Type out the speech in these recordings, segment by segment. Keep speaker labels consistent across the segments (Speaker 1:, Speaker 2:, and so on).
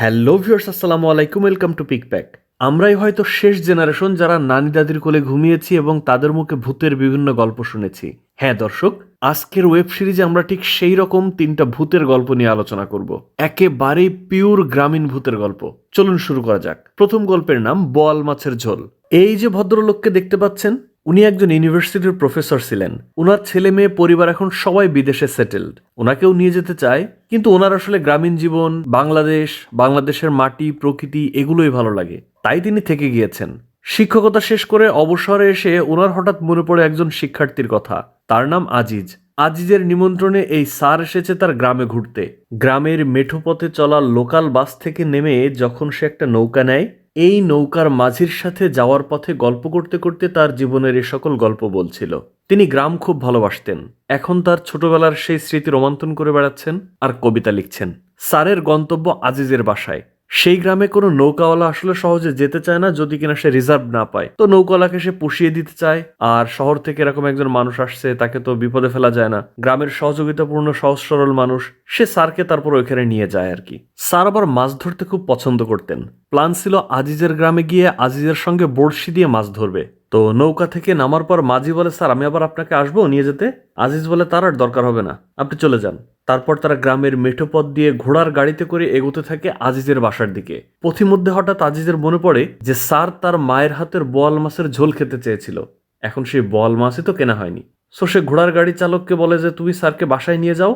Speaker 1: Hello viewers, আসসালামু আলাইকুম, welcome to পিকপ্যাক আমরাই হয়তো শেষ জেনারেশন যারা নানি দাদির কোলে ঘুমিয়েছি এবং তাদের মুখে ভূতের বিভিন্ন গল্প শুনেছি। হ্যাঁ দর্শক, আজকের ওয়েব সিরিজে আমরা ঠিক সেই রকম তিনটা ভূতের গল্প নিয়ে আলোচনা করব। একেবারেই পিওর গ্রামীণ ভূতের গল্প। চলুন শুরু করা যাক। প্রথম গল্পের নাম বোয়াল মাছের ঝোল। এই যে ভদ্রলোককে দেখতে পাচ্ছেন উনি একজন ইউনিভার্সিটির প্রফেসর ছিলেন। ওনার ছেলে মেয়ে পরিবার এখন সবাই বিদেশে সেটেলড। ওনাকেও নিয়ে যেতে চায়, কিন্তু ওনার আসলে গ্রামীণ জীবন, বাংলাদেশ, বাংলাদেশের মাটি, প্রকৃতি এগুলোই ভালো লাগে। তাই তিনি থেকে গিয়েছেন। শিক্ষকতা শেষ করে অবসরে এসে ওনার হঠাৎ মনে পড়ে একজন শিক্ষার্থীর কথা। তার নাম আজিজ। আজিজের নিমন্ত্রণে এই সার এসেছে তার গ্রামে ঘুরতে। গ্রামের মেঠো পথে চলা লোকাল বাস থেকে নেমে যখন সে একটা নৌকা নেয় এই নৌকার মাঝির সাথে যাওয়ার পথে গল্প করতে করতে তার জীবনের এ সকল গল্প বলছিল। তিনি গ্রাম খুব ভালোবাসতেন। এখন তার ছোটবেলার সেই স্মৃতি রোমান্তন করে বেড়াচ্ছেন আর কবিতা লিখছেন। স্যারের গন্তব্য আজিজের বাসায়। সেই গ্রামে কোনো নৌকাওয়ালা আসলে সহজে যেতে চায় না যদি কিনা সে রিজার্ভ না পায়। তো নৌকাওয়ালাকে সে পুষিয়ে দিতে চায়, আর শহর থেকে এরকম একজন মানুষ আসছে, তাকে তো বিপদে ফেলা যায় না। গ্রামের সহযোগিতাপূর্ণ সহজ সরল মানুষ, সে স্যারকে তারপর ওইখানে নিয়ে যায় আর কি। স্যার আবার মাছ ধরতে খুব পছন্দ করতেন। প্ল্যান ছিল আজিজের গ্রামে গিয়ে আজিজের সঙ্গে বড়শি দিয়ে মাছ ধরবে। তো নৌকা থেকে নামার পর মাঝি বলে, স্যার, আমি আবার আপনাকে আসব নিয়ে যেতে? আজিজ বলে, তার আর দরকার হবে না, আপনি চলে যান। তারপর তারা গ্রামের মেঠো পথ দিয়ে ঘোড়ার গাড়িতে করে এগোতে থাকে আজিজের বাসার দিকে। পথিমধ্যে হঠাৎ আজিজের মনে পড়ে যে, স্যার তার মায়ের হাতের বোয়াল মাছের ঝোল খেতে চেয়েছিল। এখন সেই বোয়াল মাছই তো কেনা হয়নি। সো সে ঘোড়ার গাড়ি চালককে বলে যে, তুমি স্যারকে বাসায় নিয়ে যাও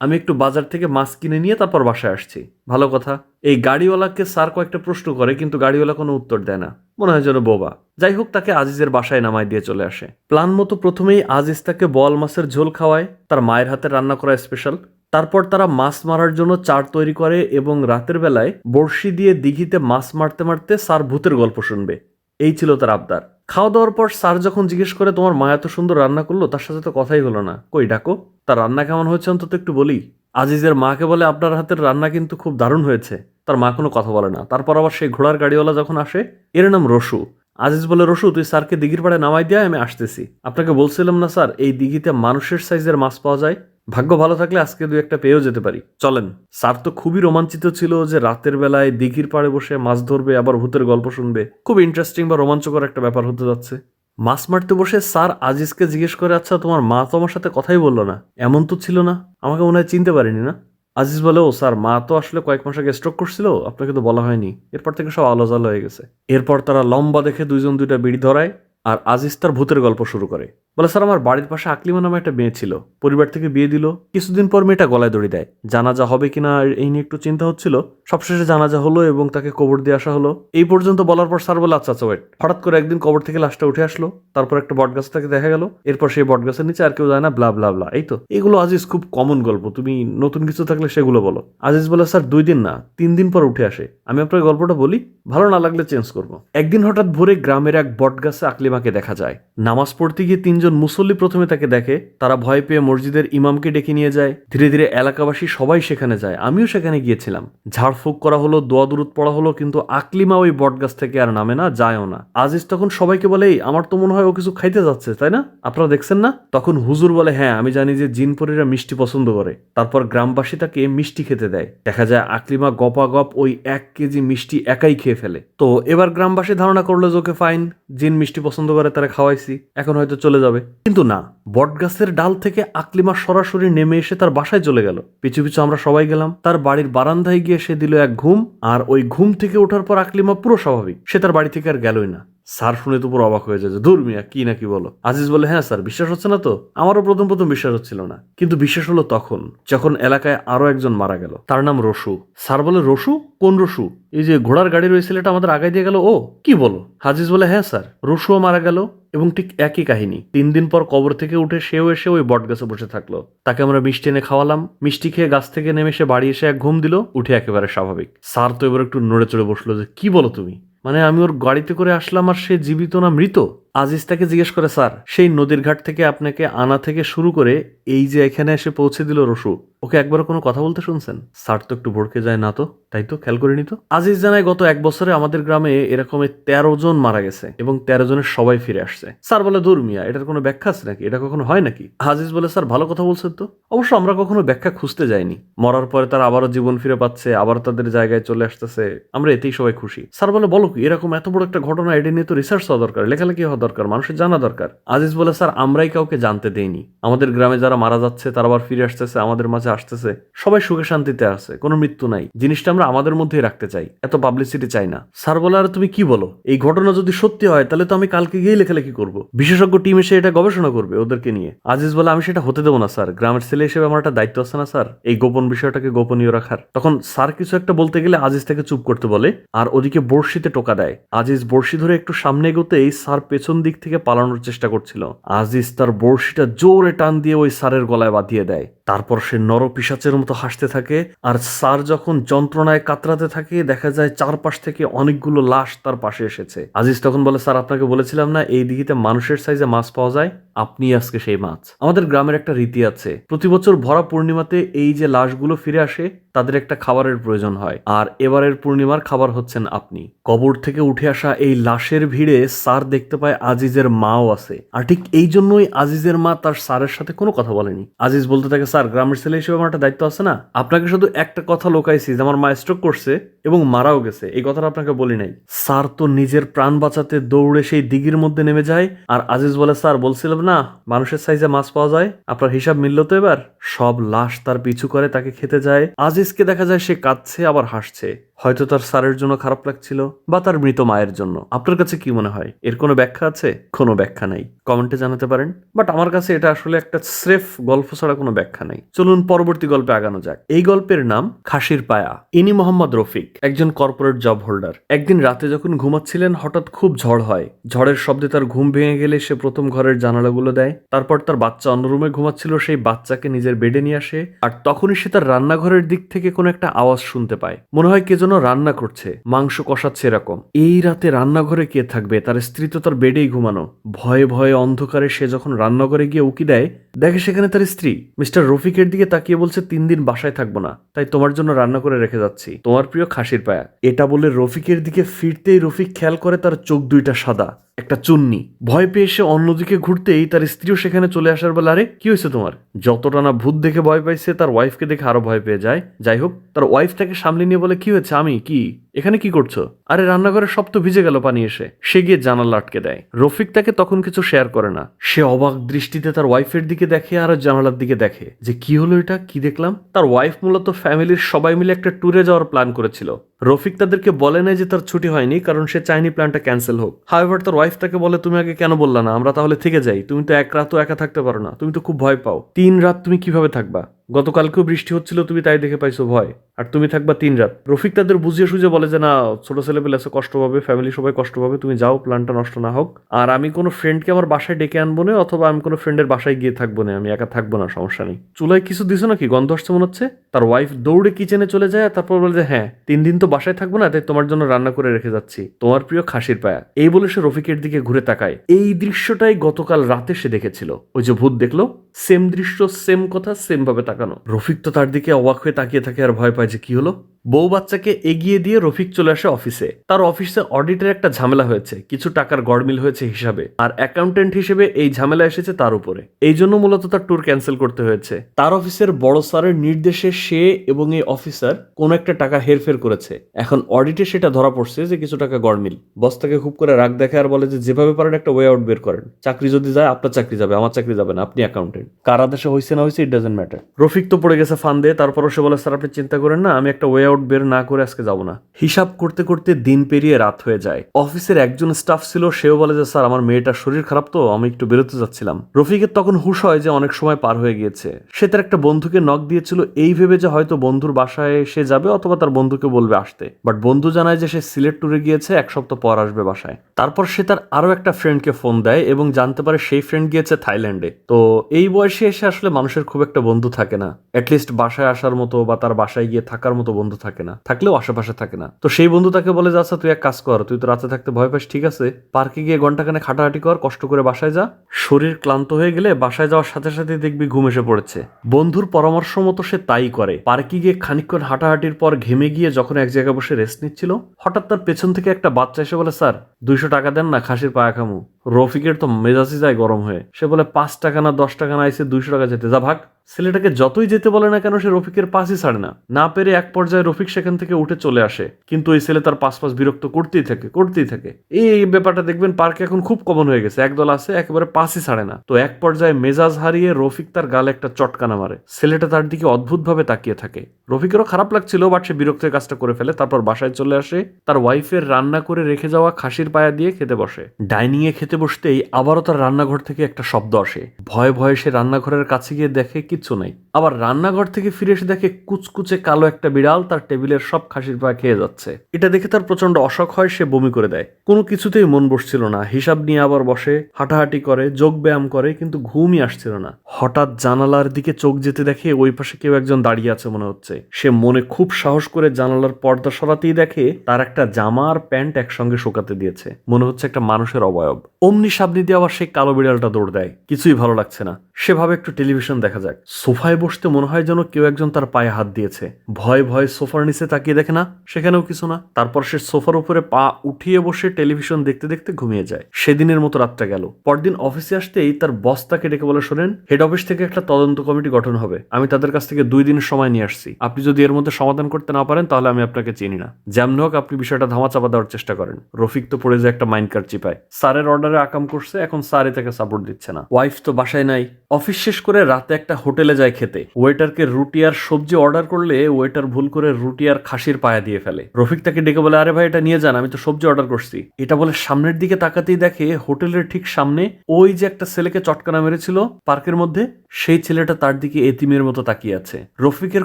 Speaker 1: আমি একটু বাজার থেকে মাছ কিনে নিয়ে তারপর বাসায় আসছি। ভালো কথা। এই গাড়িওয়ালাকে স্যার কয়েকটা প্রশ্ন করে, কিন্তু গাড়িওয়ালা কোনো উত্তর দেয় না। মনে হয় যেন বোবা। যাই হোক, তাকে আজিজের বাসায় নামায় দিয়ে চলে আসে। প্ল্যান মতো প্রথমেই আজিজ তাকে বল মাছের ঝোল খাওয়ায়, তার মায়ের হাতে রান্না করা স্পেশাল তারপর তারা মাছ মারার জন্য চার তৈরি করে এবং রাতের বেলায় বড়শি দিয়ে দিঘিতে মাছ মারতে মারতে স্যার ভূতের গল্প শুনবে। এই ছিল তার আবদার। খাওয়া দাওয়ার পর স্যার যখন জিজ্ঞেস করে তোমার মা এত সুন্দর রান্না করল, তার সাথে তো কথাই হলো না। কই ডাকো? তার রান্না কেমন হয়েছে অন্তত একটু বলি। আজিজের মাকে বলে আপনার হাতের রান্না কিন্তু খুব দারুণ হয়েছে। তার মা কোনো কথা বলে না। তারপর আবার সেই ঘোড়ার গাড়িওয়ালা যখন আসে, এর নাম রসু। আজিজ বলে, রসু, তুই স্যারকে দিঘির পাড়ে নামাই দিয়ে আমি আসতেছি। আপনাকে বলছিলাম না স্যার, এই দিঘিতে মানুষের সাইজের মাছ পাওয়া যায়। ভাগ্য ভালো থাকলে আজকে দু একটা পেয়েও যেতে পারি। চলেন, স্যার তো খুবই রোমাঞ্চিত ছিল যে রাতের বেলায় দিঘির পাড়ে বসে মাছ ধরবে, আবার ভূতের গল্প শুনবে। খুব ইন্টারেস্টিং বা রোমাঞ্চকর একটা ব্যাপার হতে যাচ্ছে। মাছ মারতে বসে স্যার আজিজকে জিজ্ঞেস করে আচ্ছা তোমার মা তো আমার সাথে কথাই বলল না? এমন তো ছিল না? আমাকে মনে হয় চিনতে পারিনি, না? আজিজ বলে, ও স্যার, মা তো আসলে কয়েক মাস আগে স্ট্রোক করছিল, আপনাকে তো বলা হয়নি। এরপর থেকে সব আলো জালো হয়ে গেছে। এরপর তারা লম্বা দেখে দুইজন দুইটা বিড়ি ধরায়, আর আজিজ তার ভূতের গল্প শুরু করে। বলে, স্যার, আমার বাড়ির পাশে আকলিমা নামে একটা মেয়ে ছিল। পরিবার থেকে বিয়ে দিল। কিছুদিন পর মেয়েটা গলায় দড়ি দেয়। জানাজা হবে কিনা এই নিয়ে একটু চিন্তা হচ্ছিল। সবশেষে জানাজা হলো এবং তাকে কবর দিয়ে আসা হলো। এই পর্যন্ত বলার পর স্যার বলে আচ্ছা আচ্ছা ওয়েট হঠাৎ করে একদিন কবর থেকে লাশটা উঠে আসলো। তারপর একটা বট গাছ থেকে দেখা গেল। এরপর সেই বট গাছের নিচে আর কেউ যায় না ব্লা ব্লা ব্লা এই তো। এগুলো আজিজ খুব কমন গল্প। তুমি নতুন কিছু থাকলে সেগুলো বলো। আজিজ বলে, স্যার, দুই দিন না, তিন দিন পর উঠে আসে। আমি আপনার গল্পটা বলি। ভালো না লাগলে চেঞ্জ করব। একদিন হঠাৎ ভোরে গ্রামের এক বট গাছে আকলিমাকে দেখা যায়। নামাজ পড়তে গিয়ে তিনজন মুসল্লি প্রথমে তাকে দেখে তারা ভয় পেয়ে মসজিদের ইমামকে ডেকে নিয়ে যায়। ধীরে ধীরে এলাকাবাসী সবাই সেখানে যায়। আমিও সেখানে গিয়েছিলাম। ঝাড়ফুঁক করা হলো দোয়া দুরুদ পড়া হলো কিন্তু আকলিমা ওই বটগাছ থেকে আর নামে না যায়ও না। আজিজ তখন সবাইকে বলে "এই, আমার তো মনে হয় ও কিছু খাইতে যাচ্ছে তাই না? আপনারা দেখছেন না? তখন হুজুর বলে হ্যাঁ আমি জানি যে জিনপরিরা মিষ্টি পছন্দ করে। তারপর গ্রামবাসী তাকে মিষ্টি খেতে দেয়। দেখা যায় আকলিমা গপা গপ ওই এক কেজি মিষ্টি একাই খেয়ে ফেলে। তো এবার গ্রামবাসী ধারণা করল যে ওকে ফাইন জিন মিষ্টি পছন্দ করে তারা খাওয়াইছি। এখন হয়তো চলে যাবে। কিন্তু না বটগাছের ডাল থেকে আকলিমা সরাসরি নেমে এসে তার বাসায় চলে গেল। পিছু পিছু আমরা সবাই গেলাম। তার বাড়ির বারান্দায় গিয়ে সে দিল এক ঘুম আর ওই ঘুম থেকে ওঠার পর আকলিমা পুরো স্বাভাবিক। সে তার বাড়ি থেকে আর গেলই না। স্যার শুনে তো পুরো অবাক হয়ে যায় যে, ধুর মিয়া কি নাকি বলো? আজিজ বলে হ্যাঁ স্যার বিশ্বাস হচ্ছে না তো? আমারও প্রথম প্রথম বিশ্বাস হচ্ছিল না। কিন্তু বিশ্বাস হলো তখন যখন এলাকায় আরও একজন মারা গেল। তার নাম রসু। স্যার বলে রসু? কোন রসু? এই যে ঘোড়ার গাড়ির ওই ছেলেটা আমাদের আগায় দিয়ে গেল, ও, কি বলো? হাজিজ বলে হ্যাঁ স্যার। রসুও মারা গেল এবং ঠিক একই কাহিনী। তিন দিন পর কবর থেকে উঠে সেও এসে ওই বট গাছে বসে থাকল। তাকে আমরা মিষ্টি এনে খাওয়ালাম। মিষ্টি খেয়ে গাছ থেকে নেমে সে বাড়ি এসে এক ঘুম দিল, উঠে একেবারে স্বাভাবিক। স্যার তো এবার একটু নড়ে চড়ে বসল যে, কি বলো তুমি? মানে আমি ওর গাড়িতে করে আসলাম আর সে জীবিত না মৃত? আজিজ তাকে জিজ্ঞেস করে, স্যার, সেই নদীর ঘাট থেকে আপনাকে আনা থেকে শুরু করে এই যে এখানে এসে পৌঁছে দিল রসু, ওকে একবার কোনো কথা বলতে শুনছেন? স্যার, তো একটু ভড়কে যায় না তো, তাই তো, খেয়াল করিনি তো। আজিজ জানায়, গত এক বছরে আমাদের গ্রামে এরকম তেরো জন মারা গেছে এবং তেরো জনের সবাই ফিরে আসছে। স্যার, বলে দূর মিয়া, এটার কোনো ব্যাখ্যা আছে নাকি? এটা কখনো হয় নাকি? আজিজ বলে, স্যার, ভালো কথা বলছেন তো। অবশ্য আমরা কখনো ব্যাখ্যা খুঁজতে যাইনি। মরার পরে তারা আবারও জীবন ফিরে পাচ্ছে, আবার তাদের জায়গায় চলে আসতেছে। আমরা এতেই সবাই খুশি। স্যার, বলে, বলো কি, এরকম এত বড় একটা ঘটনা এটা নিয়ে তো রিসার্চ হওয়া দরকার। লেখালেখি হওয়া দরকার, মানুষের জানা দরকার। আজিজ বলে, স্যার, আমরাই কাউকে জানতে দেইনি। আমাদের গ্রামে যারা মারা যাচ্ছে, তারা আবার ফিরে আসতেছে, আমাদের মাঝে আসতেছে। সবাই সুখে শান্তিতে আছে, কোনো মৃত্যু নাই। জিনিসটা আমরা আমাদের মধ্যেই রাখতে চাই, এত পাবলিসিটি চাই না। স্যার বলে, আর, তুমি কি বলো? এই ঘটনা যদি সত্যি হয়, তাহলে তো আমি কালকে গিয়ে লেখালেখি করব। বিশেষজ্ঞ টিম এসে এটা গবেষণা করবে ওদেরকে নিয়ে। আজিজ বলে, আমি সেটা হতে দেবো না, স্যার। গ্রামের ছেলে হিসেবে আমার একটা দায়িত্ব আছে না, স্যার? এই গোপন বিষয়টাকে গোপনীয় রাখার। তখন স্যার কিছু একটা বলতে গেলে আজিজ তাকে চুপ করতে বলে, আর ওদিকে বড়শিতে টোকা দেয়। আজিজ বড়শি ধরে একটু সামনে এগোতেই স্যার পেছন দিক থেকে পালানোর চেষ্টা করছিল। আজিজ তার বড়শিটা জোরে টান দিয়ে ওই স্যারের গলায় বাঁধিয়ে দেয়। তারপর সে নর পিসাচের মতো হাসতে থাকে আর স্যার যখন যন্ত্রণায় কাতরাতে থাকে, দেখা যায় চারপাশ থেকে অনেকগুলো লাশ তার পাশে এসেছে। আজিজ তখন বলে, স্যার, আপনাকে বলেছিলাম না, এই দিঘিতে মানুষের সাইজে মাছ পাওয়া যায়? আপনি আজকে সেই মাছ। আমাদের গ্রামের একটা রীতি আছে, প্রতি বছর ভরা পূর্ণিমাতে এই যে লাশগুলো ফিরে আসে, তাদের একটা খাবারের প্রয়োজন হয়। আর এবারের পূর্ণিমার খাবার হচ্ছেন আপনি। কবর থেকে উঠে আসা এই লাশের ভিড়ে স্যার দেখতে পায় আজিজের মাও আছে। আর ঠিক এই জন্যই আজিজের মা তার স্যারের সাথে কোনো কথা বলেনি। আজিজ বলতে থাকে, স্যার, গ্রামের ছেলে হিসেবে আমার একটা দায়িত্ব আছে না। আপনাকে শুধু একটা কথা লোকাইছি যে আমার মা স্ট্রোক করছে এবং মারাও গেছে। এই কথাটা আপনাকে বলি নাই। স্যার তো নিজের প্রাণ বাঁচাতে দৌড়ে সেই দিঘির মধ্যে নেমে যায়। আর আজিজ বলে, স্যার, বলছিলাম না, মানুষের সাইজে মাছ পাওয়া যায়। আপনার হিসাব মিলল তো এবার? সব লাশ তার পিছু করে তাকে খেতে যায়। আজিজকে দেখা যায় সে কাঁদছে, আবার হাসছে। হয়তো তার স্যারের জন্য খারাপ লাগছিল বা তার মৃত মায়ের জন্য। আপনার কাছে কি মনে হয়? এর কোনো ব্যাখ্যা আছে? কোনো ব্যাখ্যা নাই। কমেন্টে জানাতে পারেন। বাট আমার কাছে এটা আসলে একটা স্রেফ গল্প ছাড়া কোনো ব্যাখ্যা নাই। চলুন পরবর্তী গল্পে আগানো যাক। এই গল্পের নাম খাসির পায়া। ইনি মোহাম্মদ রফিক, একজন কর্পোরেট জব হোল্ডার। একদিন রাতে যখন ঘুমাচ্ছিলেন, হঠাৎ খুব ঝড় হয়। ঝড়ের শব্দে তার ঘুম ভেঙে গেলে সে প্রথম ঘরের জানালাগুলো দেয়। তারপর তার বাচ্চা অন্য রুমে ঘুমাচ্ছিল, সেই বাচ্চাকে নিজের বেডে নিয়ে আসে। আর তখনই সে তার রান্নাঘরের দিক থেকে কোনো একটা আওয়াজ শুনতে পায়। মনে হয় কে রান্না করছে, মাংস কষাচ্ছে এরকম। এই রাতে রান্নাঘরে কে থাকবে? তার স্ত্রী তো তার বেডেই ঘুমানো। ভয়ে ভয়ে অন্ধকারে সে যখন রান্নাঘরে গিয়ে উকি দেয়, দেখে সেখানে তার স্ত্রী। মিস্টার রফিকের দিকে তাকিয়ে বলছে, তিন দিন বাসায় থাকব না। তাই তোমার জন্য রান্না করে রেখে যাচ্ছি। তোমার প্রিয় খাসির পায়া। এটা বলে রফিকের দিকে ফিরতেই রফিক খেয়াল করে তার চোখ দুইটা সাদা। একটা চুন্নি। ভয় পেয়ে সে অন্যদিকে ঘুরতেই তার স্ত্রীও সেখানে চলে আসার বেলা, আরে, কি হয়েছে তোমার? যতটা না ভূত দেখে ভয় পাইছে, তার ওয়াইফকে দেখে আরও ভয় পেয়ে যায়। যাই হোক, তার ওয়াইফ তাকে সামলে নিয়ে বলে, কি হয়েছে? আমি? কি? এখানে কি করছ? আরে রান্নাঘরে সব তো ভিজে গেল পানি এসে। সে গিয়ে জানালা আটকে দেয়। রফিক তাকে তখন কিছু শেয়ার করে না। সে অবাক দৃষ্টিতে তার ওয়াইফের দিকে দেখে আর জানালার দিকে দেখে। যে কি হলো এটা? কি দেখলাম? তার ওয়াইফ মূলত ফ্যামিলির সবাই মিলে একটা ট্যুরে যাওয়ার প্ল্যান করেছিল। রফিক তাদেরকে বলে নাই যে তার ছুটি হয়নি, কারণ সে চাইনি প্ল্যানটা ক্যান্সেল হোক। হাওয়েভার তার ওয়াইফ তাকে বলে, তুমি আগে কেন বললা না? আমরা তাহলে থেকে যাই। তুমি তো এক রাতও একা থাকতে পারো না। তুমি তো খুব ভয় পাও। তিন রাত তুমি কীভাবে থাকবা? গতকালকেও বৃষ্টি হচ্ছিল, তুমি তাই দেখে পাইছো ভয়। আর তুমি থাকবা তিন রাত। রফিক তাদের বুঝিয়ে সুঝে বলে যে, না, ছোট ছেলে পেলে আছে, কষ্ট পাবে ফ্যামিলি সবাই কষ্ট পাবে, তুমি যাও প্ল্যানটা নষ্ট না হোক। আর আমি কোনো ফ্রেন্ডকে আমার বাসায় ডেকে আনব না, অথবা আমি কোনো ফ্রেন্ডের বাসায় গিয়ে থাকব না, আমি একা থাকব না, সমস্যা নেই। চুলায় কিছু দিছো নাকি? গন্ধ আসছে মনে হচ্ছে। তার ওয়াইফ দৌড়ে কিচেনে চলে যায় তারপর বলে যে হ্যাঁ তিন দিন তো বাসায় থাকব না, তাই তোমার জন্য রান্না করে রেখে যাচ্ছি। তোমার প্রিয় খাসির পায়া। এই বলে সে রফিকের দিকে ঘুরে তাকায়। এই দৃশ্যটাই গতকাল রাতে সে দেখেছিল। ওই যে ভূত দেখল? সেম দৃশ্য সেম কথা সেম ভাবে তাকানো রফিক তো তার দিকে অবাক হয়ে তাকিয়ে থাকে আর ভয় পায় যে কি হলো। বউ বাচ্চাকে এগিয়ে দিয়ে রফিক চলে আসে অফিসে। তার অফিসে অডিটের একটা ঝামেলা হয়েছে, কিছু টাকার গড়মিল হয়েছে হিসাবে, আর অ্যাকাউন্টেন্ট হিসেবে এই ঝামেলা এসেছে তার উপরে। এই জন্য মূলত তার ট্যুর ক্যান্সেল করতে হয়েছে। তার অফিসের বড় স্যারের নির্দেশে সে এবং এই অফিসার কোনো একটা টাকা হেরফের করেছে। এখন অডিটে সেটা ধরা পড়ছে যে কিছু টাকা গড়মিল। বস তাকে খুব করে রাগ দেখে আর বলে যে, যেভাবে পারেন একটা ওয়ে আউট বের করেন। চাকরি যদি যায়, আপনার চাকরি যাবে, আমার চাকরি যাবে না, আপনি অ্যাকাউন্টেন্ট কার আদেশে হয়েছে না হয়েছে ইট ডাজেন্ট ম্যাটার রফিক তো পড়ে গেছে ফান দিয়ে তারপরও সে বলে, স্যার, আপনি চিন্তা করেন না, আমি একটা ওয়ে আউট বের না করে আজকে যাব না। হিসাব করতে করতে দিন পেরিয়ে রাত হয়ে যায়। অফিসের একজন স্টাফ ছিল, সেও বলে যে, স্যার, আমার মেয়েটার শরীর খারাপ তো, আমি একটু বেরোতে যাচ্ছিলাম। রফিকের তখন হুশ হয় যে, অনেক সময় পার হয়ে গিয়েছে। সে তার একটা বন্ধুকে নক দিয়েছিল, এই ভেবে যে, হয়তো বন্ধুর বাসায় সে যাবে অথবা তার বন্ধুকে বলবে আসতে। বাট বন্ধু জানায় যে, সে সিলেট ট্যুরে গিয়েছে, এক সপ্তাহ পর আসবে বাসায়। তারপর সে তার আরও একটা ফ্রেন্ডকে ফোন দেয় এবং জানতে পারে সেই ফ্রেন্ড গিয়েছে থাইল্যান্ডে। তো এই বয়সে এসে আসলে মানুষের খুব একটা বন্ধু থাকে না। অ্যাটলিস্ট বাসায় আসার মতো বা তার বাসায় গিয়ে থাকার মতো বন্ধু থাকে না, থাকলেও আশেপাশে থাকে না। তো সেই বন্ধু তাকে বলে যে আচ্ছা তুই এক কাজ কর, তুই তো রাতে থাকতে ভয় পাস, ঠিক আছে? পার্কে গিয়ে ঘন্টাখানে খাটাহাটি কর, কষ্ট করে বাসায় যা। শরীর ক্লান্ত হয়ে গেলে বাসায় যাওয়ার সাথে সাথে দেখবি ঘুম এসে পড়েছে। বন্ধুর পরামর্শ মতো সে তাই করে। পার্কে গিয়ে খানিক্ষণ হাঁটাহাঁটির পর ঘেমে গিয়ে যখন এক জায়গায় বসে রেস্ট নিচ্ছিল, হঠাৎ তার পেছন থেকে একটা বাচ্চা এসে বলে, স্যার দুইশো টাকা দেন না, খাসির পায়া খামু। রফিকের তো মেজাজই যায় গরম হয়ে। সে বলে, পাঁচ টাকা না দশ টাকা না আইসে দুইশো টাকা যেতে। যা ভাগ, ছেলেটাকে যতই যেতে বলে না কেন সে রফিকের পাশই ছাড়ে না। না পেরে এক পর্যায়ে রফিক সেখান থেকে উঠে চলে আসে। কিন্তু ওই ছেলে তার পাশ পাশ বিরক্ত করতেই থাকে করতেই থাকে। এই এই ব্যাপারটা দেখবেন পার্কে এখন খুব কমন হয়ে গেছে। একদল আছে, একেবারে পাশই ছাড়ে না। তো এক পর্যায়ে মেজাজ হারিয়ে রফিক তার গালে একটা চটকানা মারে। ছেলেটা তার দিকে অদ্ভুতভাবে তাকিয়ে থাকে। রফিকেরও খারাপ লাগছিল, বাট সে বিরক্তের কাজটা করে ফেলে, তারপর বাসায় চলে আসে। তার ওয়াইফের রান্না করে রেখে যাওয়া খাসির পায়া দিয়ে খেতে বসে। ডাইনিং এ খেতে বসতেই আবারও তার রান্নাঘর থেকে একটা শব্দ আসে। ভয়ে ভয়ে সে রান্নাঘরের কাছে গিয়ে দেখে কিচ্ছু নাই। আবার রান্নাঘর থেকে ফিরে এসে দেখে কুচকুচে কালো একটা বিড়াল তার টেবিলের সব খাসির পায়া খেয়ে যাচ্ছে। এটা দেখে তার প্রচণ্ড অশক হয়, সে বমি করে দেয়। কোনো কিছুতেই মন বসছিল না। হিসাব নিয়ে আবার বসে, হাঁটাহাঁটি করে, যোগ ব্যায়াম করে, কিন্তু ঘুমই আসছিল না। হঠাৎ জানালার দিকে চোখ যেতে দেখে ওই পাশে কেউ একজন দাঁড়িয়ে আছে মনে হচ্ছে। সে মনে খুব সাহস করে জানালার পর্দা সরাতেই দেখে তার একটা জামা আর প্যান্ট একসঙ্গে শোকাতে দিয়েছে। মনে হচ্ছে একটা মানুষের অবয়ব। অমনি সামনে দিয়ে আবার সেই কালো বিড়ালটা দৌড় দেয়। কিছুই ভালো লাগছে না। সেভাবে একটু টেলিভিশন দেখা যাক। সোফায় বসতে মনে হয় যেন কেউ একজন তার পায়ে হাত দিয়েছে। ভয় ভয় সোফার নিচে তাকিয়ে দেখে না, সেখানেও কিছু না। তারপর সে সোফার উপরে পা উঠিয়ে বসে টেলিভিশন দেখতে দেখতে ঘুমিয়ে যায়। সেদিনের মতো রাতটা গেল। পরদিন অফিসে আসতেই তার বস তাকে ডেকে বলে, শোনেন, হেড অফিস থেকে একটা তদন্ত কমিটি গঠন হবে। আমি তাদের কাছ থেকে দুই দিনের সময় নিয়ে আসছি। আপনি যদি এর মধ্যে সমাধান করতে না পারেন, তাহলে আমি আপনাকে চিনি না। যেমন হোক, আপনি বিষয়টা ধামাচাপা দেওয়ার চেষ্টা করেন। রফিক তো পড়ে যায় একটা মাইন্ড কার্ড চিপায়। স্যারের অর্ডারে আকাম করছে, এখন স্যারই তাকে সাপোর্ট দিচ্ছে না। ওয়াইফ তো বাসায় নাই। অফিস শেষ করে রাতে একটা হোটেলে যায় খেতে। ওয়েটারকে রুটি আর সবজি অর্ডার করলে ওয়েটার ভুল করে রুটি আর খাসির পায়া দিয়ে ফেলে। রফিক তাকে ডেকে বলে, আরে ভাই, এটা নিয়ে যান, আমি তো সবজি অর্ডার করছি। এটা বলে সামনের দিকে তাকাতেই দেখে হোটেলের ঠিক সামনে ওই যে একটা ছেলেকে চটকানা মেরেছিল পার্কের মধ্যে, সেই ছেলেটা তার দিকে এতিমের মতো তাকিয়ে আছে। রফিকের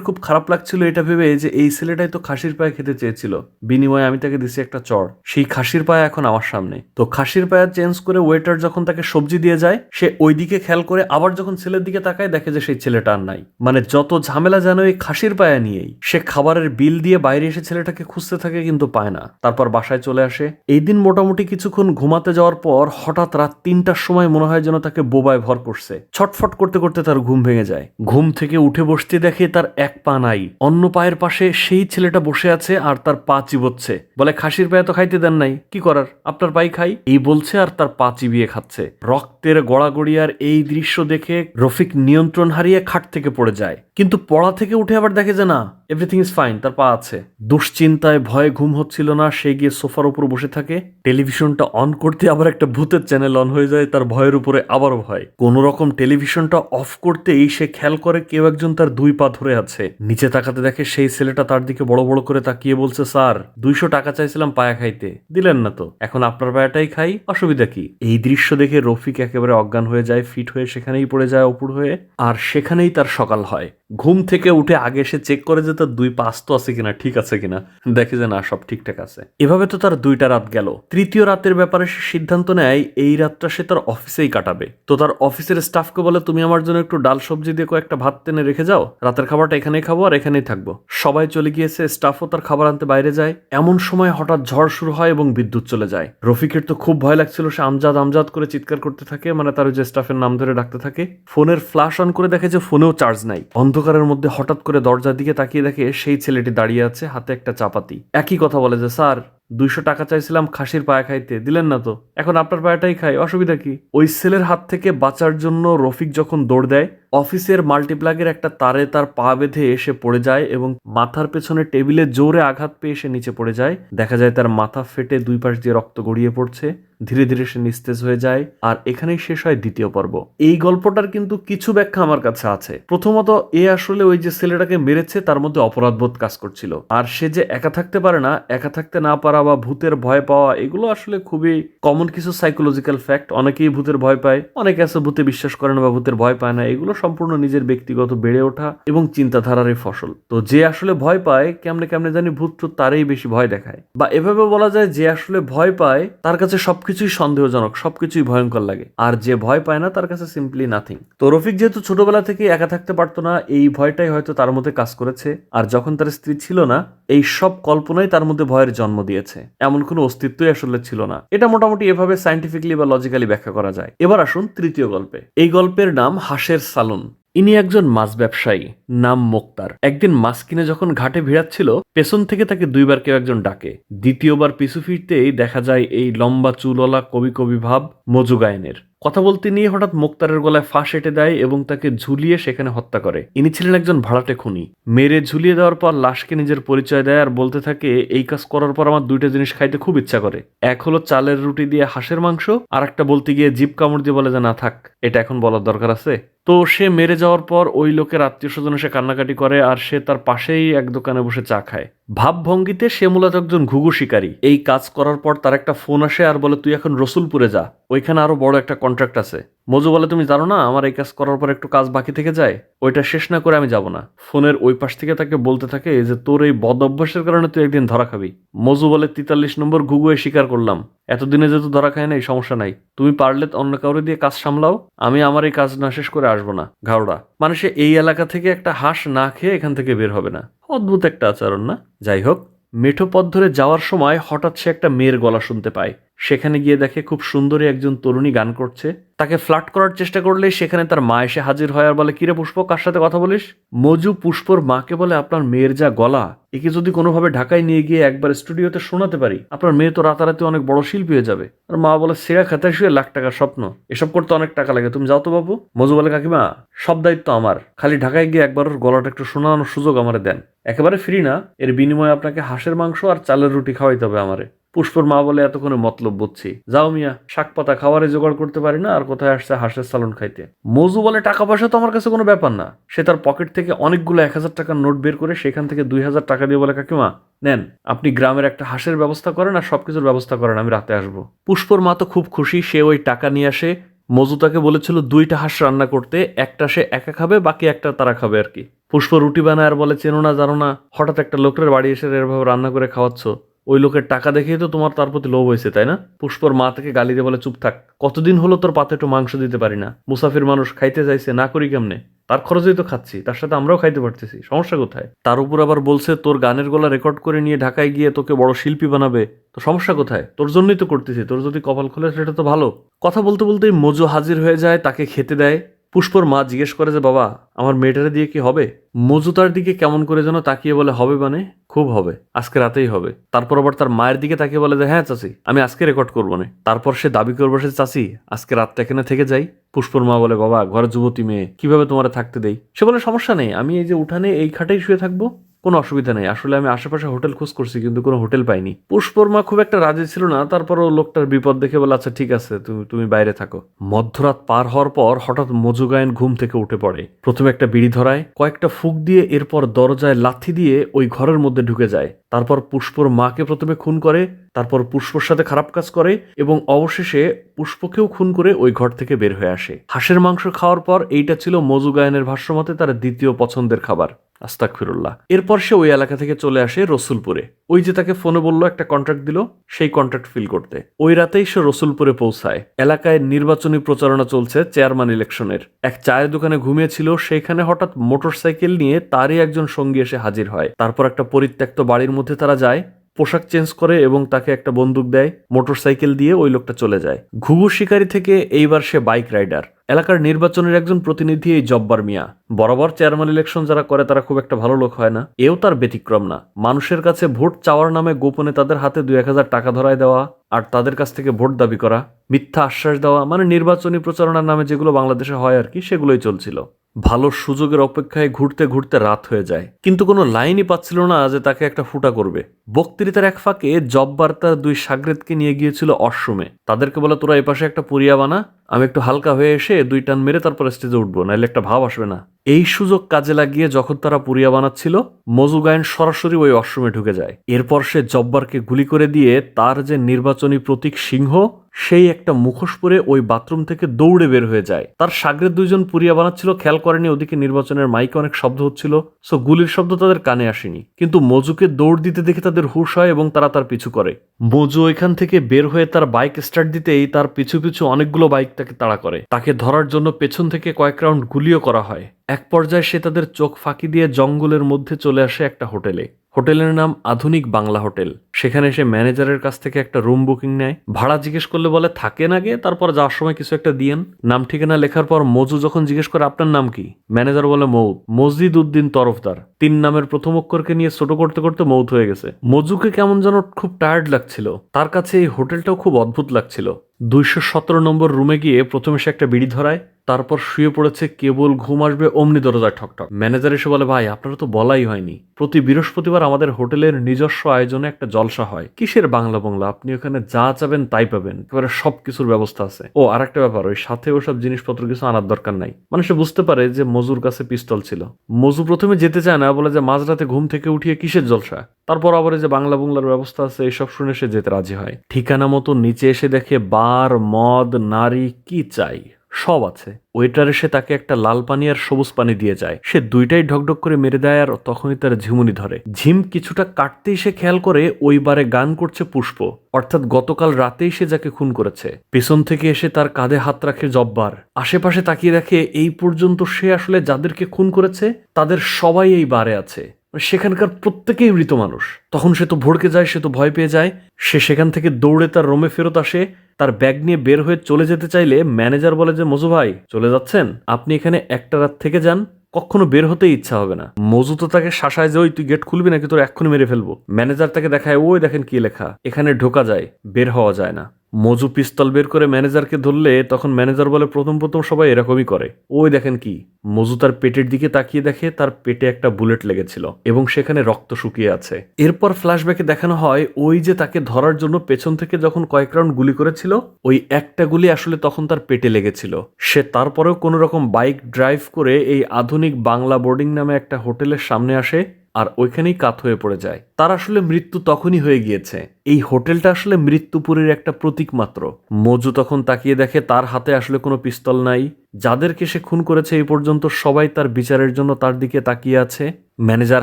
Speaker 1: খুব খারাপ লাগছিল এটা ভেবে যে এই ছেলেটাই তো খাসির পায়ে খেতে চেয়েছিল। বিনিময়ে আমি তাকে দিছি একটা চড়। সেই খাসির পায়া এখন আমার সামনে। তো খাসির পায়া চেঞ্জ করে ওয়েটার যখন তাকে সবজি দিয়ে যায়, সে ওই দিকে খেয়াল করে আবার যখন ছেলের দিকে তাকায়, দেখে যে সেই ছেলেটা আর নাই। মানে যত ঝামেলা যেন এই খাসির পায়া নিয়েই, সে খাবারের বিল দিয়ে বাইরে এসে ছেলেটাকে খুঁজতে থাকে কিন্তু পায় না। তারপর বাসায় চলে আসে। এই দিন মোটামুটি কিছুক্ষণ ঘুমাতে যাওয়ার পর হঠাৎ রাত তিনটার সময় মনে হয় যেন তাকে বোবায় ভর করছে। ছটফট করতে করতে তার ঘুম ভেঙে যায়। ঘুম থেকে উঠে বসতে দেখে তার এক পা নাই। অন্য পায়ের পাশে সেই ছেলেটা বসে আছে আর তার পা চিবোচ্ছে। বলে, খাসির পায়ে তো খাইতে দেন নাই। কি করার? আপনার পাই খাই? এই বলছে আর তার পা চিবিয়ে খাচ্ছে। রক্তের গড়াগড়ি আর এই দৃশ্য দেখে রফিক নিয়ন্ত্রণ হারিয়ে খাট থেকে পড়ে যায়। কিন্তু পড়া থেকে উঠে আবার দেখে যে না এভরিথিং ইজ ফাইন তার পা আছে। দুশ্চিন্তায় ভয়ে ঘুম হচ্ছিল না, সে গিয়ে সোফার উপর বসে থাকে। টেলিভিশনটা অন করতে আবার একটা ভূতের চ্যানেল অন হয়ে যায়, তার ভয়ের উপরে আবারও ভয়। কোন রকম টেলিভিশনটা অফ করতেই সে খেয়াল করে কেউ একজন তার দুই পা ধরে আছে। নিচে তাকাতে দেখে সেই ছেলেটা তার দিকে বড় বড় করে তাকিয়ে বলছে, স্যার, দুইশো টাকা চাইছিলাম পায়া খাইতে। দিলেন না তো। এখন আপনার পায়াটাই খাই, অসুবিধা কি? এই দৃশ্য দেখে রফিক একেবারে অজ্ঞান হয়ে যায়, ফিট হয়ে সেখানেই পড়ে যায়, অপুর হয়ে। আর সেখানেই তার সকাল হয়। ঘুম থেকে উঠে আগে সে চেক করে যে তার দুই পাশ তো আছে কিনা, ঠিক আছে কিনা, দেখে যে না, সব ঠিকঠাক আছে। এভাবে তো তার দুইটা রাত গেল। তৃতীয় রাতের ব্যাপারে সে সিদ্ধান্ত নেয়, এই রাতটা সে তার অফিসেই কাটাবে। তো তার অফিসের স্টাফকে বলে, তুমি আমার জন্য একটু ডাল সবজি দিয়ে কয়েকটা ভাত টেনে রেখে যাও। রাতের খাবারটা এখানেই খাব আর এখানেই থাকব। সবাই চলে গিয়েছে, স্টাফও তার খাবার আনতে বাইরে যায়। এমন সময় হঠাৎ ঝড় শুরু হয় এবং বিদ্যুৎ চলে যায়। রফিকের তো খুব ভয় লাগছিল, সে আমজাদ আমজাদ করে চিৎকার করতে থাকে মানে তার যে স্টাফের নাম ধরে ডাকতে থাকে। ফোনের ফ্ল্যাশ অন করে দেখে যে ফোনেও চার্জ নাই। অন্ধকারের মধ্যে হঠাৎ করে দরজার দিকে তাকিয়ে দেখে সেই ছেলেটি দাঁড়িয়ে আছে হাতে একটা চাপাতি। একই কথা বলে যে, স্যার, দুইশো টাকা চাইছিলাম, খাসির পায়া খাইতে। দিলেন না তো। এখন আপনার পায়াটাই খাই, অসুবিধা কি? ওই ছেলের হাত থেকে বাঁচার জন্য রফিক যখন দৌড় দেয়, অফিসের মাল্টিপ্লাগের একটা তারে তার পা বেঁধে এসে পড়ে যায় এবং মাথার পেছনে টেবিলে জোরে আঘাত পেয়ে এসে নিচে পড়ে যায়। দেখা যায় তার মাথা ফেটে দুই পাশ দিয়ে রক্ত গড়িয়ে পড়ছে। ধীরে ধীরে সে নিস্তেজ হয়ে যায়, আর এখানেই শেষ হয় দ্বিতীয় পর্ব। এই গল্পটার কিন্তু কিছু ব্যাখ্যা আমার কাছে আছে। প্রথমত, এ আসলে ওই যে ছেলেটাকে মেরেছে, তার মধ্যে অপরাধবোধ কাজ করছিল। আর সে যে একা থাকতে পারে না, একা থাকতে না পারা বা ভূতের ভয় পাওয়া, এগুলো আসলে খুবই কমন কিছু সাইকোলজিক্যাল ফ্যাক্ট অনেকেই ভূতের ভয় পায়, অনেকে আছে ভূতে বিশ্বাস করে না বা ভূতের ভয় পায় না। এগুলো সম্পূর্ণ নিজের ব্যক্তিগত বেড়ে ওঠা এবং চিন্তাধারারই ফসল। তো যে আসলে ভয় পায়, কেমনে কেমনে জানি ভূত তারই বেশি ভয় দেখায়। বা এভাবে বলা যায়, যে আসলে ভয় পায়, তার কাছে সবকিছুই সন্দেহজনক, সবকিছুই ভয়ঙ্কর লাগে। আর যে ভয় পায় না, তার কাছে সিম্পলি নাথিং তো রফিক যেহেতু ছোটবেলা থেকে একা থাকতে পারতো না, এই ভয়টাই হয়তো তার মধ্যে কাজ করেছে। আর যখন তার স্ত্রী ছিল না, এই সব কল্পনাই তার মধ্যে ভয়ের জন্ম দিয়েছে। এমন কোনো অস্তিত্বই আসলে ছিল না। এটা মোটামুটি এভাবে সাইন্টিফিকলি বা লজিক্যালি ব্যাখ্যা করা যায়। এবার আসুন তৃতীয় গল্পে। এই গল্পের নাম হাঁসের সালুন। ইনি একজন মাছ ব্যবসায়ী, নাম মোক্তার। একদিন মাছ কিনে যখন ঘাটে ভিড়াচ্ছিল, পেছন থেকে তাকে দুইবার কেউ একজন ডাকে। দ্বিতীয়বার পিছু ফিরতেই দেখা যায় এই লম্বা চুলওয়ালা কবি কবি ভাব মজু গায়নের কথা বলতে নিয়ে হঠাৎ মোক্তারের গলায় ফাঁস এঁটে দেয় এবং তাকে ঝুলিয়ে সেখানে হত্যা করে। ইনি ছিলেন একজন ভাড়াটে খুনি। মেরে ঝুলিয়ে দেওয়ার পর লাশকে নিজের পরিচয় দেয় আর বলতে থাকে, এই কাজ করার পর আমার দুইটা জিনিস খাইতে খুব ইচ্ছা করে। এক হলো চালের রুটি দিয়ে হাঁসের মাংস, আর একটা বলতে গিয়ে জিপ কামড় দিয়ে বলে যে, না থাক, এটা এখন বলার দরকার আছে। তো সে মেরে যাওয়ার পর ওই লোকের আত্মীয় স্বজন এসে কান্নাকাটি করে, আর সে তার পাশেই এক দোকানে বসে চা খায়। ভাবভঙ্গিতে সে মূলত একজন ঘুঘু শিকারী। এই কাজ করার পর তার একটা ফোন আসে আর বলে, তুই এখন রসুলপুরে যা। ওইখানে আরও বড় একটা কন্ট্রাক্ট আছে। মজু বলে, তুমি জানো না, আমার এই কাজ করার পর একটু কাজ বাকি থেকে যায়? ওইটা শেষ না করে আমি যাব না। ফোনের ওই পাশ থেকে তাকে বলতে থাকে যে, তোর এই বদ অভ্যাসের কারণে তুই একদিন ধরা খাবি। মজু বলে, তেতাল্লিশ নম্বর ঘুঘুয়ে স্বীকার করলাম। এতদিনে যেহেতু ধরা খায় নাই, সমস্যা নাই। তুমি পারলে অন্য কাউরে দিয়ে কাজ সামলাও। আমি আমার এই কাজ না শেষ করে আসব না ঘাওড়া মানে সে এই এলাকা থেকে একটা হাঁস না খেয়ে এখান থেকে বের হবে না। অদ্ভুত একটা আচরণ না? যাই হোক, মেঠো পথ ধরে যাওয়ার সময় হঠাৎ সে একটা মেয়ের গলা শুনতে পায়। সেখানে গিয়ে দেখে খুব সুন্দরী একজন তরুণী গান করছে। তাকে ফ্লার্ট করার চেষ্টা করলে সেখানে তার মা এসে হাজির হয় আর বলে, কিরে পুষ্প, কার সাথে কথা বলিস? মজু পুষ্পর মাকে বলে, আপনার মেয়ের যা গলা, একে যদি কোনোভাবে ঢাকায় নিয়ে গিয়ে একবার স্টুডিওতে শোনাতে পারি, আপনার মেয়ে তো রাতারাতি অনেক বড় শিল্পী হয়ে যাবে। আর মা বলে সেরা খাতায় শুয়ে লাখ টাকার স্বপ্ন, এসব করতে অনেক টাকা লাগে, তুমি যাও তো বাবু। মজু বলে, কাকিমা, সব দায়িত্ব আমার, খালি ঢাকায় গিয়ে একবার ওর গলাটা একটু শোনানোর সুযোগ আমার দেন। একেবারে ফ্রি না, এর বিনিময়ে আপনাকে হাঁসের মাংস আর চালের রুটি খাওয়াইতে হবে আমারে। পুষ্পর মা বলে এতক্ষণে মতলব বুঝছি। যাও মিয়া শাক পাতা খাবারে জোগাড় করতে পারি না, আর কোথায় আসছে হাঁসের সালন খাইতে। মজু বলে, টাকা পয়সা তো আমার কাছে কোনো ব্যাপার না। সে তার পকেট থেকে অনেকগুলো এক হাজার টাকার নোট বের করে সেখান থেকে দুই হাজার টাকা দিয়ে বলে, কাকিমা, নেন, আপনি গ্রামের একটা হাঁসের ব্যবস্থা করেন আর সবকিছুর ব্যবস্থা করেন, আমি রাতে আসব। পুষ্পর মা তো খুব খুশি, সে ওই টাকা নিয়ে আসে। মজু তাকে বলেছিল, দুইটা হাঁস রান্না করতে, একটা সে একা খাবে, বাকি একটা তারা খাবে আর কি। পুষ্প রুটি বানায় আর বলে, চেনো না, জানো না, হঠাৎ একটা লোকের বাড়ি এসে এরভাবে রান্না করে খাওয়াচ্ছ। ওই লোকের টাকা দেখেই তো তোমার তার প্রতি লোভ হয়েছে, তাই না? পুষ্পর মা তাকে গালি দিয়ে বলে, চুপ থাক। কতদিন হলো তোর পাতে একটু মাংস দিতে পারি না? মুসাফির মানুষ খাইতে চাইছে না করি কেমনে? তার খরচেই তো খাচ্ছি, তার সাথে আমরাও খাইতে পারতেছি, সমস্যা কোথায়? তার উপর আবার বলছে, তোর গানের গলা রেকর্ড করে নিয়ে ঢাকায় গিয়ে তোকে বড় শিল্পী বানাবে, তো সমস্যা কোথায়? তোর জন্যই তো করতেছি, তোর যদি কপাল খোলে সেটা তো ভালো। কথা বলতে বলতেই মজু হাজির হয়ে যায়, তাকে খেতে দেয়। পুষ্পর মা জিজ্ঞেস করে যে, বাবা, আমার মেয়েটারে দিয়ে কি হবে? মজু তার দিকে কেমন করে যেন তাকিয়ে বলে, হবে মানে? খুব হবে। আজকে রাতেই হবে। তারপর আবার তার মায়ের দিকে তাকিয়ে বলে যে হ্যাঁ চাচি, আমি আজকে রেকর্ড করব না। তারপর সে দাবি করব সে, চাচি, আজকে রাতটা এখানে থেকে যাই। পুষ্পর মা বলে, বাবা, ঘরে যুবতী মেয়ে, কীভাবে তোমার থাকতে দেই? সে বলে, সমস্যা নেই, আমি এই যে উঠানে এই খাটেই শুয়ে থাকব। কোনো অসুবিধা নেই। আসলে আমি আশেপাশে হোটেল খোঁজ করছি, কিন্তু কোনো হোটেল পাইনি। পুষ্পর্মা খুব একটা রাজি ছিল না, তারপরও লোকটার বিপদ দেখে বলে আচ্ছা ঠিক আছে তুমি তুমি বাইরে থাকো। মধ্যরাত পার হওয়ার পর হঠাৎ মজুগায়ন ঘুম থেকে উঠে পড়ে। প্রথমে একটা বিড়ি ধরায়, কয়েকটা ফুক দিয়ে এরপর দরজায় লাথি দিয়ে ওই ঘরের মধ্যে ঢুকে যায়। তারপর পুষ্পর মাকে প্রথমে খুন করে, তারপর পুষ্পর সাথে খারাপ কাজ করে এবং অবশেষে পুষ্পকেও খুন করে ওই ঘর থেকে বের হয়ে আসে। হাঁসের মাংস খাওয়ার পর এইটা ছিল মজুগায়নের ভাষ্যমতে তার দ্বিতীয় পছন্দের খাবার। আস্তাক ফিরুল্লাহ এরপর সে ওই এলাকা থেকে চলে আসে রসুলপুরে। ওই যে তাকে ফোনে বলল, একটা কন্ট্রাক্ট দিল, সেই কন্ট্রাক্ট ফিল করতে। ওই রাতেই সে রসুলপুরে পৌঁছায়। এলাকায় নির্বাচনী প্রচারণা চলছে চেয়ারম্যান ইলেকশনের এক চায়ের দোকানে ঘুমিয়েছিল, সেইখানে হঠাৎ মোটরসাইকেল নিয়ে তারই একজন সঙ্গী এসে হাজির হয়। তারপর একটা পরিত্যক্ত বাড়ির মধ্যে তারা যায়, পোশাক চেঞ্জ করে এবং তাকে একটা বন্দুক দেয় মোটরসাইকেল দিয়ে ওই লোকটা চলে যায়। ঘুঘু শিকারী থেকে এইবার সে বাইক রাইডার এলাকার নির্বাচনের একজন প্রতিনিধি এই জব্বার মিয়া। বরাবর চেয়ারম্যান ইলেকশন যারা করে, তারা খুব একটা ভালো লোক হয় না। এও তার ব্যতিক্রম না। মানুষের কাছে ভোট চাওয়ার নামে গোপনে তাদের হাতে দুই এক হাজার টাকা ধরায় দেওয়া আর তাদের কাছ থেকে ভোট দাবি করা, মিথ্যা আশ্বাস দেওয়া মানে নির্বাচনী প্রচারণার নামে যেগুলো বাংলাদেশে হয় আর কি, সেগুলোই চলছিল। ভালো সুযোগের অপেক্ষায় ঘুরতে ঘুরতে রাত হয়ে যায়। কিন্তু কোনো লাইনই পাচ্ছিল না যে তাকে একটা ফুটা করবে। বক্তৃতার এক ফাঁকে জব্বার তার দুই সাগরেদকে নিয়ে গিয়েছিল অশ্রমে। তাদেরকে বলে, তোরা এপাশে একটা পুরিয়া বানা আমি একটু হালকা হয়ে এসে দুই টান মেরে তারপর স্টেজে উঠবো, নাহলে একটা ভাব আসবে না। এই সুযোগ কাজে লাগিয়ে যখন তারা পুরিয়া বানাচ্ছিল, মজু গায়েন সরাসরি ওই অশ্রমে ঢুকে যায়। এরপর সে জব্বারকে গুলি করে দিয়ে তার যে নির্বাচনী প্রতীক সিংহ, সেই একটা মুখোশ পরে ওই বাথরুম থেকে দৌড়ে বের হয়ে যায়। তার সাগরের দুইজন পুরিয়া বানাচ্ছিল, খেয়াল করেনি, ওদিকে নির্বাচনের মাইকে অনেক শব্দ হচ্ছিল। সো গুলির শব্দ তাদের কানে আসেনি। কিন্তু মজুকে দৌড় দিতে দেখে তাদের হুশ হয় এবং তারা তার পিছু করে। মজু ওইখান থেকে বের হয়ে তার বাইক স্টার্ট দিতেই তার পিছু পিছু অনেকগুলো বাইক তাকে তাড়া করে। তাকে ধরার জন্য পেছন থেকে কয়েক রাউন্ড গুলিও করা হয়। এক পর্যায়ে সে তাদের চোখ ফাঁকি দিয়ে জঙ্গলের মধ্যে চলে আসে একটা হোটেলে। হোটেলের নাম আধুনিক বাংলা হোটেল। সেখানে সে ম্যানেজারের কাছ থেকে একটা রুম বুকিং নেয়। ভাড়া জিজ্ঞেস করলে বলে থাকেন আগে তারপর যাওয়ার সময় কিছু একটা দিয়েন। নাম ঠিকানা লেখার পর মজু যখন জিজ্ঞেস করে, আপনার নাম কি? ম্যানেজার বলে মৌত মসজিদ উদ্দিন তরফদার। তিন নামের প্রথম অক্ষরকে নিয়ে ছোট করতে করতে মৌত হয়ে গেছে। মজুকে কেমন যেন খুব টায়ার্ড লাগছিল। তার কাছে এই হোটেলটাও খুব অদ্ভুত লাগছিল। দুইশো সতেরো নম্বর রুমে গিয়ে প্রথমে সে একটা বিড়ি ধরায় তারপর শুয়ে পড়েছে, কেবল ঘুম আসবে, অমনি দরজায় ঠকঠক ম্যানেজার এসে বলে, ভাই, আপনারা তো বলাই হয়নি। প্রতি বৃহস্পতিবার আমাদের হোটেলের নিজস্ব আয়োজনে একটা জলসা হয়। কিসের বাংলা বাংলা? আপনি ওখানে যা চাবেন তাই পাবেন। একেবারে সব কিছুর ব্যবস্থা আছে। ও আর একটা ব্যাপার, ওই সাথে ওসব জিনিসপত্র কিছু আনার দরকার নাই। মানে সে বুঝতে পারে যে মজুর কাছে পিস্তল ছিল। মজু প্রথমে যেতে চায় না, বলে যে মাঝরাতে ঘুম থেকে উঠিয়ে কিসের জলসা? তারপর আবার যে বাংলা বাংলার ব্যবস্থা আছে এইসব শুনে সে যেতে রাজি হয়। ঠিকানা মতো নিচে এসে দেখে বার, মদ, নারী, কি চাই? সব আছে। ওয়েটার এসে তাকে একটা লাল পানি আর সবুজ পানি দিয়ে যায়। সে দুইটাই ঢকঢক করে মেরে দেয় আর তখনই তার ঝিমুনি ধরে। ঝিম কিছুটা কাটতেই সে খেয়াল করে ওই বারে গান করছে পুষ্প। অর্থাৎ গতকাল রাতেই সে যাকে খুন করেছে। পেছন থেকে এসে তার কাঁধে হাত রাখে জব্বার। আশেপাশে তাকিয়ে দেখে এই পর্যন্ত সে আসলে যাদেরকে খুন করেছে, তাদের সবাই এই বারে আছে। সেখানকার প্রত্যেকেই মৃত মানুষ। তখন সে তো ভড়কে যায়, সে তো ভয় পেয়ে যায়। সে সেখান থেকে দৌড়ে তার রোমে ফেরত আসে। তার ব্যাগ নিয়ে বের হয়ে চলে যেতে চাইলে ম্যানেজার বলে যে, মজু ভাই, চলে যাচ্ছেন? আপনি এখানে একটা রাত থেকে যান, কখনো বের হতেই ইচ্ছা হবে না। মজু তো তাকে শাসায় যে, ওই তুই গেট খুলবি নাকি তোর এক্ষুনি মেরে ফেলব? ম্যানেজার তাকে দেখায়, ওই দেখেন কি লেখা, এখানে ঢোকা যায়, বের হওয়া যায় না। মজু পিস্তল বের করে ম্যানেজারকে ধরলে তখন ম্যানেজার বলে, প্রথম প্রথম সবাই এরকমই করে। ওই দেখেন কি, মজু তার পেটের দিকে তাকিয়ে দেখে তার পেটে একটা বুলেট লেগেছিল এবং সেখানে রক্ত শুকিয়ে আছে। এরপর ফ্ল্যাশব্যাকে দেখানো হয়, ওই যে তাকে ধরার জন্য পেছন থেকে যখন কয়েক রাউন্ড গুলি করেছিল, ওই একটা গুলি আসলে তখন তার পেটে লেগেছিল। সে তারপরেও কোনো রকম বাইক ড্রাইভ করে এই আধুনিক বাংলা বোর্ডিং নামে একটা হোটেলের সামনে আসে আর ওইখানেই কাত হয়ে পড়ে যায়। তার আসলে মৃত্যু তখনই হয়ে গিয়েছে। এই হোটেলটা আসলে মৃত্যুপুরের একটা প্রতীক মাত্র। মজু তখন তাকিয়ে দেখে তার হাতে আসলে কোনো পিস্তল নাই। যাদেরকে সে খুন করেছে এই পর্যন্ত সবাই তার বিচারের জন্য তার দিকে তাকিয়ে আছে। ম্যানেজার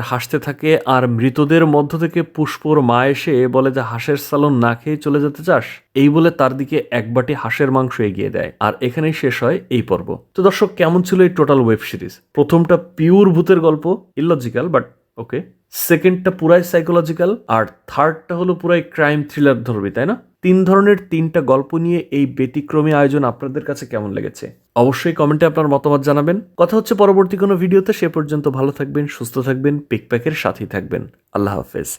Speaker 1: হাসতে থাকে আর মৃতদের মধ্য থেকে পুষ্পর মা এসে বলে যে, হাঁসের সালন না খেয়ে চলে যেতে চাস? এই বলে তার দিকে এক বাটি হাঁসের মাংস এগিয়ে দেয়। আর এখানেই শেষ হয় এই পর্ব। তো দর্শক, কেমন ছিল এই টোটাল ওয়েব সিরিজ? প্রথমটা পিওর ভূতের গল্প ইলজিক্যাল বাট ওকে সেকেন্ডটা পুরাই সাইকোলজিক্যাল আর থার্ডটা হলো পুরাই ক্রাইম থ্রিলার ধরবে তাই না? তিন ধরনের তিনটা গল্প নিয়ে এই ব্যতিক্রমী আয়োজন আপনাদের কাছে কেমন লেগেছে? অবশ্যই কমেন্টে আপনার মতামত জানাবেন। কথা হচ্ছে পরবর্তী কোনো ভিডিওতে সে পর্যন্ত ভালো থাকবেন, সুস্থ থাকবেন পিকপ্যাকের সাথেই থাকবেন। আল্লাহ হাফেজ।